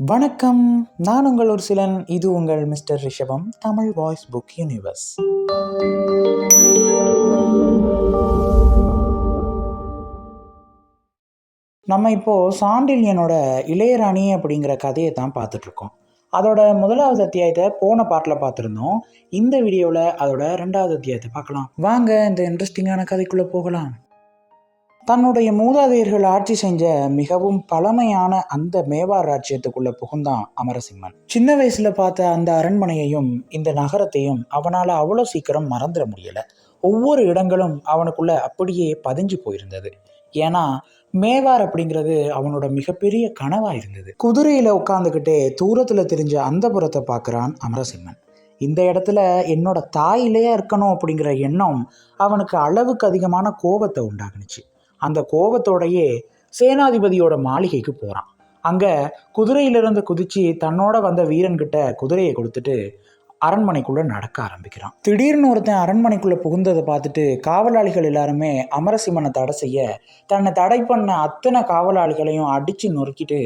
வணக்கம். நான் உங்கள் ஒரு சிலன் இது உங்கள் மிஸ்டர் ரிஷபம் தமிழ் வாய்ஸ் புக் யூனிவர்ஸ். நம்ம இப்போது சாண்டில்யனோட இளையராணி அப்படிங்கிற கதையை தான் பார்த்துட்ருக்கோம். அதோட முதலாவது அத்தியாயத்தை போன பாட்டில் பார்த்துருந்தோம். இந்த வீடியோவில் அதோட ரெண்டாவது அத்தியாயத்தை பார்க்கலாம். வாங்க இந்த இன்ட்ரெஸ்டிங்கான கதைக்குள்ளே போகலாம். தன்னுடைய மூதாதையர்கள் ஆட்சி செஞ்ச மிகவும் பழமையான அந்த மேவார் ராஜ்யத்துக்குள்ள புகுந்தான் அமரசிம்மன். சின்ன வயசுல பார்த்த அந்த அரண்மனையையும் இந்த நகரத்தையும் அவனால அவ்வளோ சீக்கிரம் மறந்துட முடியல. ஒவ்வொரு இடங்களும் அவனுக்குள்ள அப்படியே பதிஞ்சு போயிருந்தது. ஏன்னா மேவார் அப்படிங்கிறது அவனோட மிகப்பெரிய கனவா இருந்தது. குதிரையில உட்காந்துக்கிட்டே தூரத்துல தெரிஞ்ச அந்த புறத்தை பார்க்குறான் அமரசிம்மன். இந்த இடத்துல என்னோட தாயிலேயே இருக்கணும் அப்படிங்கிற எண்ணம் அவனுக்கு அளவுக்கு அதிகமான கோபத்தை உண்டாக்குனுச்சு. அந்த கோபத்தோடையே சேனாதிபதியோட மாளிகைக்கு போகிறான் அங்கே குதிரையிலிருந்து குதிச்சு தன்னோட வந்த வீரன்கிட்ட குதிரையை கொடுத்துட்டு அரண்மனைக்குள்ளே நடக்க ஆரம்பிக்கிறான். திடீர்னு ஒருத்தன் அரண்மனைக்குள்ளே புகுந்ததை பார்த்துட்டு காவலாளிகள் எல்லாருமே அமரசிம்மனை தடை செய்ய தன்னை தடை பண்ண அத்தனை காவலாளிகளையும் அடித்து நொறுக்கிட்டு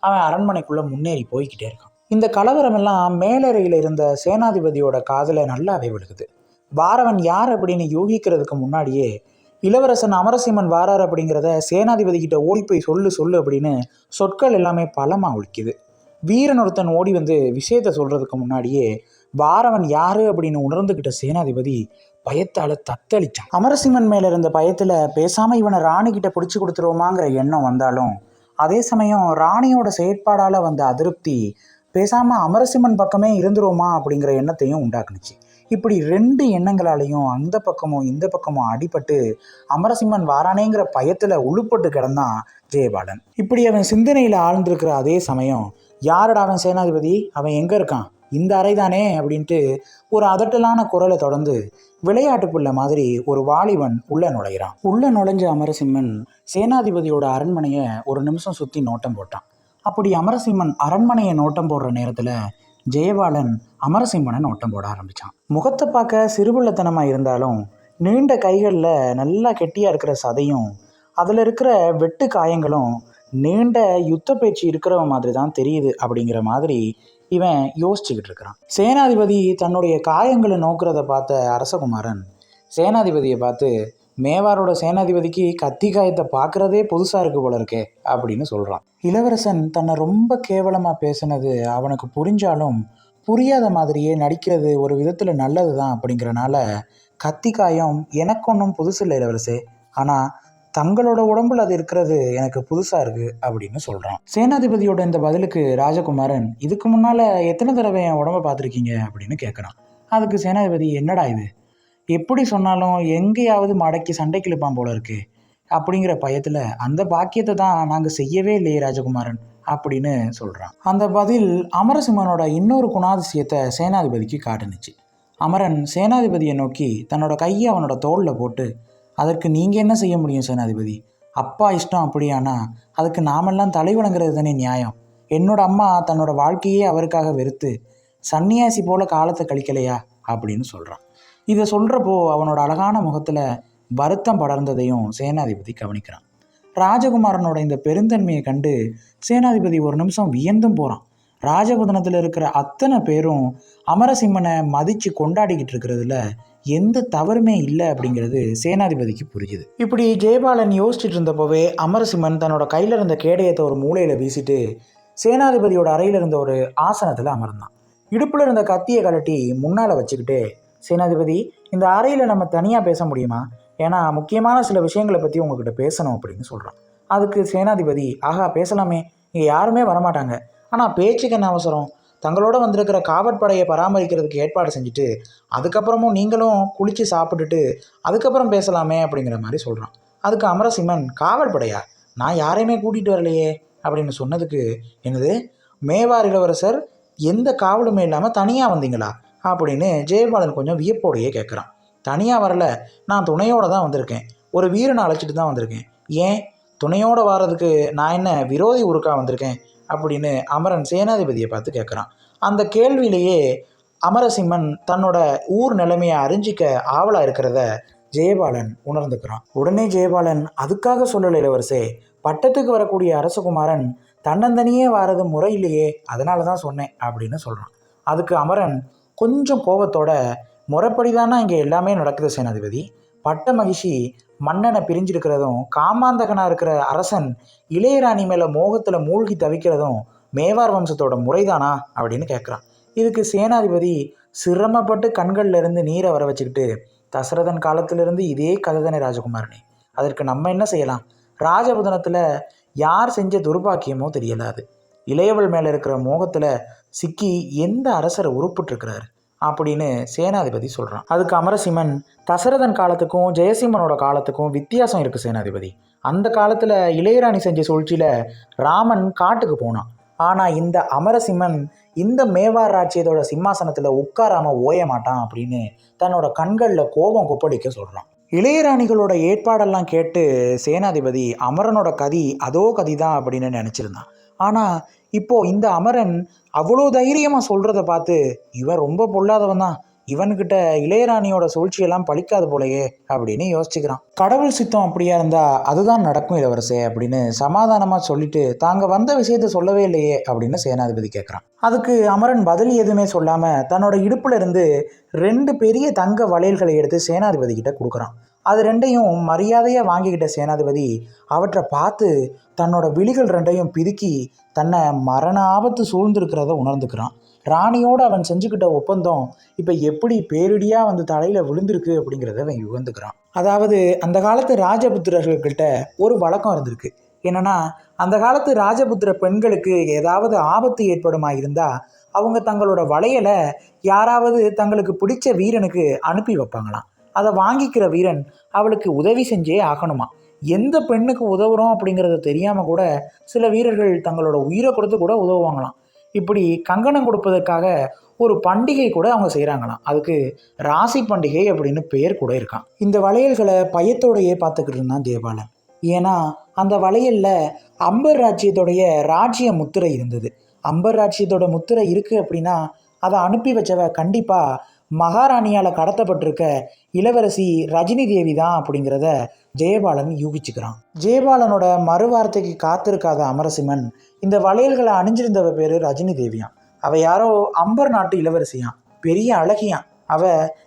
அவன் அரண்மனைக்குள்ளே முன்னேறி போய்கிட்டே இருக்கான். இந்த கலவரமெல்லாம் மேலறையில் இருந்த சேனாதிபதியோட காதில் நல்லாவே விழுகுது. பாரவன் யார் அப்படின்னு யூகிக்கிறதுக்கு முன்னாடியே இளவரசன் அமரசிம்மன் வாரார் அப்படிங்கிறத சேனாதிபதி கிட்ட ஓடி போய் சொல்லு சொல்லு அப்படின்னு சொற்கள் எல்லாமே பலமாக ஒழிக்குது வீரன் ஒருத்தன் ஓடி வந்து விஷயத்த சொல்றதுக்கு முன்னாடியே வாரவன் யாரு அப்படின்னு உணர்ந்துகிட்ட சேனாதிபதி பயத்தால தத்தளிச்சான். அமரசிம்மன் மேல இருந்த பயத்துல பேசாம இவனை ராணி கிட்ட பிடிச்சு கொடுத்துருவோமாங்கிற எண்ணம் வந்தாலும் அதே சமயம் ராணியோட செயற்பாடால வந்த அதிருப்தி பேசாம அமரசிம்மன் பக்கமே இருந்துருவோமா அப்படிங்கிற எண்ணத்தையும் உண்டாக்குனுச்சு. இப்படி ரெண்டு எண்ணங்களாலையும் அந்த பக்கமும் இந்த பக்கமும் அடிபட்டு அமரசிம்மன் வாரானேங்கிற பயத்தில் உழுப்பட்டு கிடந்தான் ஜெயபாலன். இப்படி அவன் சிந்தனையில் ஆழ்ந்திருக்கிற அதே சமயம் யாரடா அவன் சேனாதிபதி? அவன் எங்கே இருக்கான்? இந்த அறை தானே அப்படின்ட்டு ஒரு அதட்டலான குரலை தொடர்ந்து விளையாட்டு புள்ள மாதிரி ஒரு வாலிபன் உள்ள நுழைகிறான் உள்ள நுழைஞ்ச அமரசிம்மன் சேனாதிபதியோட அரண்மனையை ஒரு நிமிஷம் சுற்றி நோட்டம் போட்டான். அப்படி அமரசிம்மன் அரண்மனையை நோட்டம் போடுற நேரத்தில் ஜெயபாலன் அமரசிம்மனன் ஓட்டம் போட ஆரம்பித்தான் முகத்தை பார்க்க சிறுபுள்ளத்தனமாக இருந்தாலும் நீண்ட கைகளில் நல்லா கெட்டியாக இருக்கிற சதையும் அதில் இருக்கிற வெட்டு காயங்களும் நீண்ட யுத்த பேச்சு இருக்கிறவ மாதிரி தான் தெரியுது அப்படிங்கிற மாதிரி இவன் யோசிச்சுக்கிட்டு இருக்கிறான். சேனாதிபதி தன்னுடைய காயங்களை நோக்கிறத பார்த்த அரசகுமாரன் சேனாதிபதியை பார்த்து மேவாரோட சேனாதிபதிக்கு கத்தி காயத்தை பார்க்குறதே புதுசாக இருக்கு போல இருக்கே அப்படின்னு சொல்கிறான் இளவரசன் தன்னை ரொம்ப கேவலமாக பேசுனது அவனுக்கு புரிஞ்சாலும் புரியாத மாதிரியே நடிக்கிறது ஒரு விதத்தில் நல்லது தான் அப்படிங்கிறனால கத்தி காயம் எனக்கு ஒன்றும் புதுசு இல்லை இளவரசே. ஆனால் தங்களோட உடம்புல அது இருக்கிறது எனக்கு புதுசாக இருக்குது அப்படின்னு சொல்கிறான் சேனாதிபதியோட இந்த பதிலுக்கு ராஜகுமாரன் இதுக்கு முன்னால் எத்தனை தடவை என் உடம்ப பார்த்துருக்கீங்க? அப்படின்னு கேட்குறான் அதுக்கு சேனாதிபதி என்னடா இது? எப்படி சொன்னாலும் எங்கேயாவது மடக்கி சண்டைக்கு இழுப்பான் போல இருக்கு. அப்படிங்கிற பயத்தில் அந்த பாக்கியத்தை தான் நாங்கள் செய்யவே இல்லையே ராஜகுமாரன் அப்படின்னு சொல்கிறான் அந்த பதில் அமரசிம்மனோட இன்னொரு குணாதிசயத்தை சேனாதிபதிக்கு காட்டுனுச்சு. அமரன் சேனாதிபதியை நோக்கி தன்னோட கையை அவனோட தோளில் போட்டு அதற்கு நீங்கள் என்ன செய்ய முடியும் சேனாதிபதி? அப்பா இஷ்டம் அப்படியானா? அதுக்கு நாமெல்லாம் தலை வணங்குறது தானே நியாயம். என்னோட அம்மா தன்னோட வாழ்க்கையே அவருக்காக வெறுத்து சன்னியாசி போல காலத்தை கழிக்கலையா? அப்படின்னு சொல்கிறான் இதை சொல்கிறப்போ அவனோட அழகான முகத்தில் வருத்தம் படர்ந்ததையும் சேனாதிபதி கவனிக்கிறான். ராஜகுமாரனோட இந்த பெருந்தன்மையை கண்டு சேனாதிபதி ஒரு நிமிஷம் வியந்தும் போகிறான் ராஜபுதனத்தில் இருக்கிற அத்தனை பேரும் அமரசிம்மனை மதித்து கொண்டாடிக்கிட்டு இருக்கிறதுல எந்த தவறுமே இல்லை அப்படிங்கிறது சேனாதிபதிக்கு புரியுது. இப்படி ஜெயபாலன் யோசிச்சுட்டு இருந்தப்போவே அமரசிம்மன் தன்னோட கையில் இருந்த கேடயத்தை ஒரு மூலையில் வீசிட்டு சேனாதிபதியோட அறையில் இருந்த ஒரு ஆசனத்தில் அமர்ந்தான். இடுப்பில் இருந்த கத்தியை கலட்டி முன்னால் வச்சுக்கிட்டு சேனாதிபதி இந்த அறையில் நம்ம தனியாக பேச முடியுமா? ஏன்னா முக்கியமான சில விஷயங்களை பற்றி உங்ககிட்ட பேசணும் அப்படின்னு சொல்கிறான் அதுக்கு சேனாதிபதி ஆகா பேசலாமே. இங்கே யாருமே வரமாட்டாங்க. ஆனால் பேச்சுக்கு என்ன அவசரம்? தங்களோட வந்திருக்கிற காவற்படையை பராமரிக்கிறதுக்கு ஏற்பாடு செஞ்சுட்டு அதுக்கப்புறமும் நீங்களும் குளித்து சாப்பிட்டுட்டு அதுக்கப்புறம் பேசலாமே அப்படிங்கிற மாதிரி சொல்கிறான் அதுக்கு அமரசிம்மன் காவல்படையா நான் யாரையுமே கூட்டிகிட்டு வரலையே அப்படின்னு சொன்னதுக்கு என்னது? மேவார் இளவரசர் எந்த காவலுமே இல்லாமல் தனியாக வந்தீங்களா? அப்படின்னு ஜெயபாலன் கொஞ்சம் வியப்போடையே கேட்குறான் தனியாக வரல நான் துணையோடு தான் வந்திருக்கேன். ஒரு வீரனை அழைச்சிட்டு தான் வந்திருக்கேன். ஏன்? துணையோடு வர்றதுக்கு நான் என்ன விரோதி ஊருக்கா வந்திருக்கேன்? அப்படின்னு அமரன் சேனாதிபதியை பார்த்து கேட்குறான் அந்த கேள்வியிலேயே அமரசிம்மன் தன்னோட ஊர் நிலைமையை அறிஞ்சிக்க ஆவலாக இருக்கிறத ஜெயபாலன் உணர்ந்துக்கிறான். உடனே ஜெயபாலன் அதுக்காக சொல்லலை இளவரசே பட்டத்துக்கு வரக்கூடிய அரசகுமாரன் தன்னந்தனியே வாரது முறையிலேயே அதனால தான் சொன்னேன் அப்படின்னு சொல்கிறான் அதுக்கு அமரன் கொஞ்சம் கோபத்தோட முறைப்படி தானே இங்கே எல்லாமே நடக்குது சேனாதிபதி. பட்ட மகிழ்ச்சி மன்னனை பிரிஞ்சிருக்கிறதும் காமாந்தகனாக இருக்கிற அரசன் இளையராணி மேலே மோகத்தில் மூழ்கி தவிக்கிறதும் மேவார் வம்சத்தோட முறைதானா அப்படின்னு கேட்குறான் இதுக்கு சேனாதிபதி சிரமப்பட்டு கண்களில் இருந்து நீரை வர வச்சுக்கிட்டு தசரதன் காலத்திலிருந்து இதே கதை தானே ராஜகுமாரனே. அதற்கு நம்ம என்ன செய்யலாம்? ராஜபுதனத்தில் யார் செஞ்ச துர்பாக்கியமோ தெரியலாது இளையவள் மேலே இருக்கிற மோகத்தில் சிக்கி எந்த அரசரை உருப்பிட்டுருக்கிறாரு அப்படின்னு சேனாதிபதி சொல்கிறான் அதுக்கு அமரசிம்மன் தசரதன் காலத்துக்கும் ஜெயசிம்மனோட காலத்துக்கும் வித்தியாசம் இருக்குது சேனாதிபதி. அந்த காலத்தில் இளையராணி செஞ்ச சூழ்ச்சியில் ராமன் காட்டுக்கு போனான். ஆனால் இந்த அமரசிம்மன் இந்த மேவார் ராஜ்யத்தோட சிம்மாசனத்தில் உட்காராமல் ஓய மாட்டான் அப்படின்னு தன்னோட கண்களில் கோபம் கொப்பளிக்க சொல்கிறான் இளையராணிகளோட ஏற்பாடெல்லாம் கேட்டு சேனாதிபதி அமரனோட கதி அதோ கதி தான் அப்படின்னு நினச்சிருந்தான். ஆனால் இப்போ இந்த அமரன் அவ்வளோ தைரியமாக சொல்கிறத பார்த்து இவன் ரொம்ப பொல்லாதவன் தான். இவன்கிட்ட இளையராணியோட சூழ்ச்சியெல்லாம் பழிக்காது போலயே அப்படின்னு யோசிச்சுக்கிறான். கடவுள் சித்தம் அப்படியா இருந்தா அதுதான் நடக்கும் இளவரசே அப்படின்னு சமாதானமாக சொல்லிட்டு தாங்க வந்த விஷயத்த சொல்லவே இல்லையே அப்படின்னு சேனாதிபதி கேட்குறான் அதுக்கு அமரன் பதில் எதுவுமே சொல்லாமல் தன்னோட இடுப்புல இருந்து ரெண்டு பெரிய தங்க வளையல்களை எடுத்து சேனாதிபதி கிட்ட கொடுக்குறான். அது ரெண்டையும் மரியாதையாக வாங்கிக்கிட்ட சேனாதிபதி அவற்றை பார்த்து தன்னோட விழிகள் ரெண்டையும் பிதுக்கி தன்னை மரண ஆபத்து சூழ்ந்திருக்கிறத உணர்ந்துக்கிறான். ராணியோடு அவன் செஞ்சுக்கிட்ட ஒப்பந்தம் இப்போ எப்படி பேரிடியாக வந்து தலையில் விழுந்திருக்கு அப்படிங்கிறத அவன் உகந்துக்கிறான் அதாவது அந்த காலத்து ராஜபுத்திரர்கள்கிட்ட ஒரு வழக்கம் இருந்திருக்கு. என்னன்னா அந்த காலத்து ராஜபுத்திர பெண்களுக்கு ஏதாவது ஆபத்து ஏற்படுமா இருந்தால் அவங்க தங்களோட வளையலை யாராவது தங்களுக்கு பிடிச்ச வீரனுக்கு அனுப்பி வைப்பாங்களாம். அதை வாங்கிக்கிற வீரன் அவளுக்கு உதவி செஞ்சே ஆகணுமா? எந்த பெண்ணுக்கு உதவுறோம் அப்படிங்கிறத தெரியாமல் கூட சில வீரர்கள் தங்களோட உயிரை கொடுத்து கூட உதவுவாங்களாம். இப்படி கங்கணம் கொடுப்பதற்காக ஒரு பண்டிகை கூட அவங்க செய்கிறாங்களாம் அதுக்கு ராசி பண்டிகை அப்படின்னு பெயர் கூட இருக்கான் இந்த வளையல்களை பயத்தோடையே பார்த்துக்கிட்டு இருந்தான் தேவாலன் ஏன்னா அந்த வளையலில் அம்பர் ராஜ்யத்தோடைய ராஜ்ய முத்திரை இருந்தது. அம்பர் ராஜ்யத்தோட முத்திரை இருக்குது அப்படின்னா அதை அனுப்பி வச்சவ கண்டிப்பாக மகாராணியால் கடத்தப்பட்டிருக்க இளவரசி ரஜினி தேவி தான் அப்படிங்கிறத ஜெயபாலன் யூகிச்சுக்கிறான். ஜெயபாலனோட மறுவார்த்தைக்கு காத்திருக்காத அமரசிம்மன் இந்த வளையல்களை அணிஞ்சிருந்தவ பேர் ரஜினி தேவியான் அவ யாரோ அம்பர் நாட்டு இளவரசியான் பெரிய அழகியான் அவ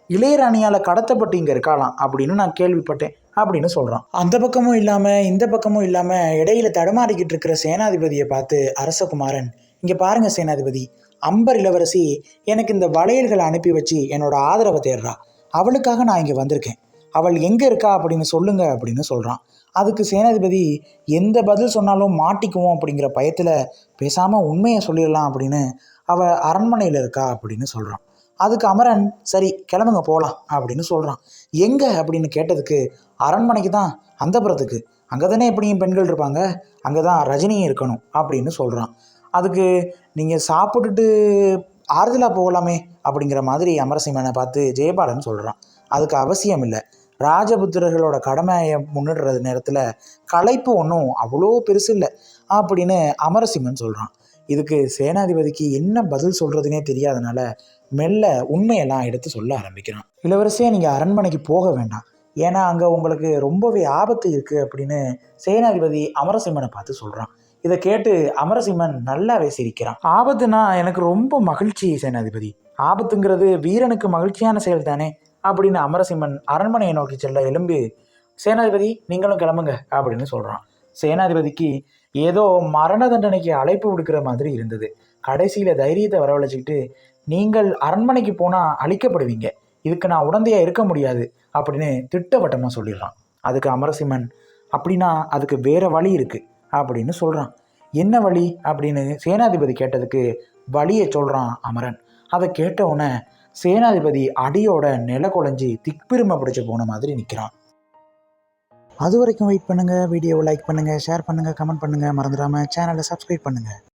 இளையராணியால் கடத்தப்பட்டு இங்கே இருக்காளாம் அப்படின்னு நான் கேள்விப்பட்டேன் அப்படின்னு சொல்கிறான் அந்த பக்கமும் இல்லாமல் இந்த பக்கமும் இல்லாமல் இடையில தடுமாறிக்கிட்டு இருக்கிற சேனாதிபதியை பார்த்து அரசகுமாரன் இங்கே பாருங்க சேனாதிபதி அம்பர் இளவரசி எனக்கு இந்த வளையல்களை அனுப்பி வச்சு என்னோட ஆதரவை தேடுறா. அவளுக்காக நான் இங்கே வந்திருக்கேன். அவள் எங்கே இருக்கா அப்படின்னு சொல்லுங்க அப்படின்னு சொல்கிறான் அதுக்கு சேனாதிபதி எந்த பதில் சொன்னாலும் மாட்டிக்குவோம் அப்படிங்கிற பயத்தில் பேசாமல் உண்மையை சொல்லிடலாம் அப்படின்னு அவள் அரண்மனையில் இருக்கா அப்படின்னு சொல்கிறான் அதுக்கு அமரன் சரி கிளம்புங்க போகலாம் அப்படின்னு சொல்கிறான் எங்கே? அப்படின்னு கேட்டதுக்கு அரண்மனைக்கு தான் அந்தபுரத்துக்கு அங்கே தானே எப்படியும் பெண்கள் இருப்பாங்க. அங்கே தான் ரஜினியும் இருக்கணும் அப்படின்னு சொல்கிறான் அதுக்கு நீங்கள் சாப்பிட்டுட்டு ஆறுதலாக போகலாமே அப்படிங்கிற மாதிரி அமரசிம்மனை பார்த்து ஜெயபாலன் சொல்கிறான் அதுக்கு அவசியம் இல்லை. ராஜபுத்திரர்களோட கடமையை முன்னிடுறது நேரத்தில் களைப்பு ஒன்றும் அவ்வளோ பெருசு இல்லை அப்படின்னு அமரசிம்மன் சொல்கிறான் இதுக்கு சேனாதிபதிக்கு என்ன பதில் சொல்கிறதுனே தெரியாதனால மெல்ல உண்மையெல்லாம் எடுத்து சொல்ல ஆரம்பிக்கிறான். இளவரசியாக நீங்கள் அரண்மனைக்கு போக வேண்டாம். ஏன்னா அங்கே உங்களுக்கு ரொம்பவே ஆபத்து இருக்குது அப்படின்னு சேனாதிபதி அமரசிம்மனை பார்த்து சொல்கிறான் இதை கேட்டு அமரசிம்மன் நல்லாவே சிரிக்கிறான். ஆபத்துனா எனக்கு ரொம்ப மகிழ்ச்சி சேனாதிபதி. ஆபத்துங்கிறது வீரனுக்கு மகிழ்ச்சியான செயல் தானே அப்படின்னு அமரசிம்மன் அரண்மனையை நோக்கி செல்ல எழும்பி சேனாதிபதி நீங்களும் கிளம்புங்க அப்படின்னு சொல்கிறான் சேனாதிபதிக்கு ஏதோ மரண தண்டனைக்கு அழைப்பு விடுக்கிற மாதிரி இருந்தது. கடைசியில் தைரியத்தை வரவழைச்சிக்கிட்டு நீங்கள் அரண்மனைக்கு போனால் அழிக்கப்படுவீங்க. இதுக்கு நான் உடந்தையாக இருக்க முடியாது அப்படின்னு திட்டவட்டமாக சொல்லிடுறான். அதுக்கு அமரசிம்மன் அப்படின்னா அதுக்கு வேற வழி இருக்குது அப்படின்னு சொல்கிறான் என்ன வழி? அப்படின்னு சேனாதிபதி கேட்டதுக்கு வழியை சொல்கிறான் அமரன். அதை கேட்டவுடனே சேனாதிபதி அடியோட நில குலைஞ்சி திக்பெருமை பிடிச்சி போன மாதிரி நிற்கிறான் அது வரைக்கும் வெயிட் பண்ணுங்கள் வீடியோவை லைக் பண்ணுங்கள் ஷேர் பண்ணுங்கள் கமெண்ட் பண்ணுங்கள் மறந்துடாமல் சேனலை சப்ஸ்கிரைப் பண்ணுங்கள்